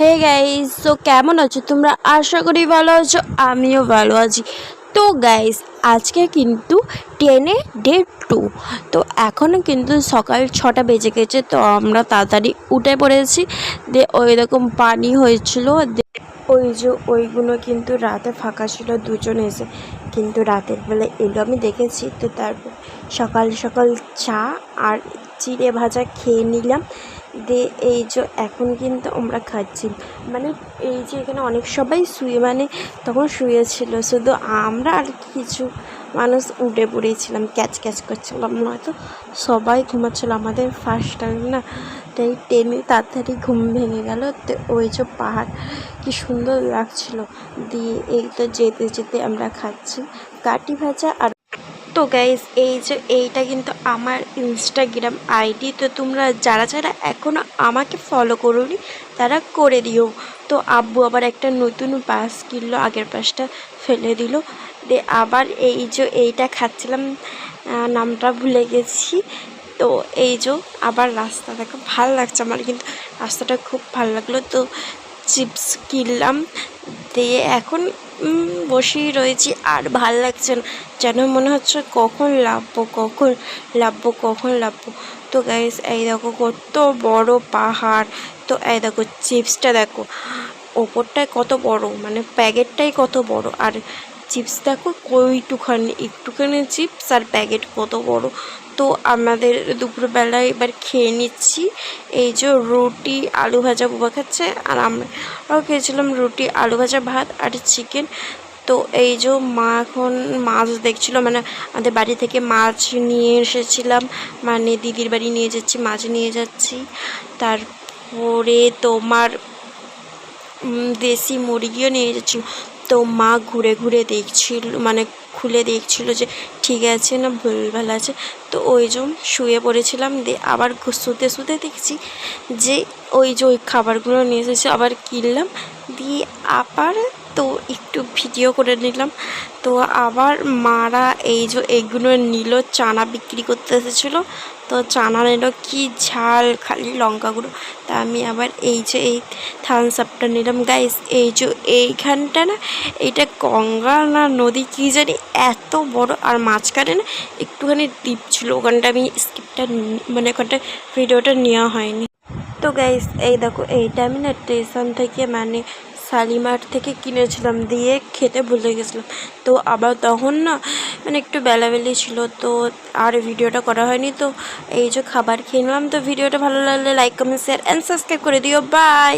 Hey guys তো কেমন আছো? তোমরা আশা করি ভালো আছো, আমিও ভালো আছি। তো গাইস আজকে কিন্তু টেনে ডে টু তো এখনও কিন্তু সকাল ছটা বেজে গেছে, তো আমরা তাড়াতাড়ি উঠে পড়েছি। দিয়ে ওই রকম পানি হয়েছিল ওই যে ওইগুলো কিন্তু রাতে ফাঁকা ছিল, দুজন এসে কিন্তু রাতের বেলা এলো। আমি দেখেছি, তো তারপর সকাল সকাল চা আর চিড়ে ভাজা খেয়ে নিলাম। দিয়ে এই যে এখন কিন্তু আমরা খাচ্ছি। মানে এই যে এখানে অনেক সবাই শুয়ে মানে তখন শুয়েছিল। শুধু আমরা আর কিছু মানুষ উঠে পড়েছিলাম, ক্যাচ ক্যাচ করছিলাম। নয়তো সবাই ঘুমাচ্ছিল। আমাদের ফার্স্ট টাইম না, তাই টেনে তাড়াতাড়ি ঘুম ভেঙে গেল। তো, ওই যে পাহাড়, কি সুন্দর লাগছিল। দিয়ে এই তো যেতে যেতে আমরা খাচ্ছি। কাটি ভাজা আর তো গাইজ এই যে এইটা কিন্তু আমার ইনস্টাগ্রাম আইডি তো তোমরা যারা যারা এখনও আমাকে ফলো করোনি, তারা করে দিও। তো আব্বু আবার একটা নতুন পাস কিনলো, আগের পাসটা ফেলে দিল। দিয়ে আবার এই যে এইটা খাচ্ছিলাম নামটা ভুলে গেছি। তো এই যে আবার রাস্তা, দেখো, ভালো লাগছে আমার কিন্তু। রাস্তাটা খুব ভালো লাগল, তো চিপস কিনলাম। দিয়ে এখন বসেই রয়েছি। আর ভালো লাগছে না। যেন মনে হচ্ছে কখন লাভবো কখন লাভবো কখন লাভবো তো গাইস এই দেখো কত বড় পাহাড়। তো এই দেখো চিপসটা দেখো। ওপরটায় কত বড় মানে প্যাকেটটাই কত বড়। আর চিপস দেখো কইটুখানি, একটুখানি চিপস আর প্যাকেট কত বড়। তো আমাদের দুপুরবেলায় এবার খেয়ে নিচ্ছি। এই যে রুটি আলু ভাজা বুবা খাচ্ছে আর আমরাও খেয়েছিলাম রুটি, আলু ভাজা ভাত আর চিকেন তো এই যে মা এখন মাছ দেখছিল মানে আমাদের বাড়ি থেকে মাছ নিয়ে এসেছিলাম মানে দিদির বাড়ি নিয়ে যাচ্ছি, মাছ নিয়ে যাচ্ছি। তারপরে তোমার দেশি মুরগিও নিয়ে যাচ্ছিল তো মা ঘুরে ঘুরে দেখছিল মানে খুলে দেখছিল যে ঠিক আছে না ভুলভাল আছে। তো ওই জন্য শুয়ে পড়েছিলাম, দিয়ে আবার শুতে শুতে দেখছি যে ওই যে ওই খাবারগুলো নিয়ে এসেছে, আবার কিনলাম। দিয়ে আবার তো একটু ভিডিও করে নিলাম। তো আবার মারা এই যে এগুলো নিল, চানা বিক্রি করতে এসেছিল। তো চানা নিল কি ঝাল, খালি লঙ্কা গুঁড়ো তা আমি আবার এই যে এই থামস আপটা নিলাম। গাইস এই যে এইখানটা না, এইটা গঙ্গা না নদী কী জানি এত বড়। আর মাঝখানে না একটুখানি দ্বীপ ছিল, ওখানটা আমি স্কিপটা মানে ওখানটা ভিডিওটা নেওয়া হয়নি। তো গাইস এই দেখো, এইটা আমি না স্টেশন থেকে মানে শালিমার থেকে কিনেছিলাম, দিয়ে খেতে ভুলে গেছিলাম। তো আবার তখন না মানে একটু বেলাবেলি ছিল, তো আর ভিডিওটা করা হয়নি। তো এই যে খাবার খেয়ে নিলাম, তো ভিডিওটা ভালো লাগলে like comment share and subscribe করে দিও। বাই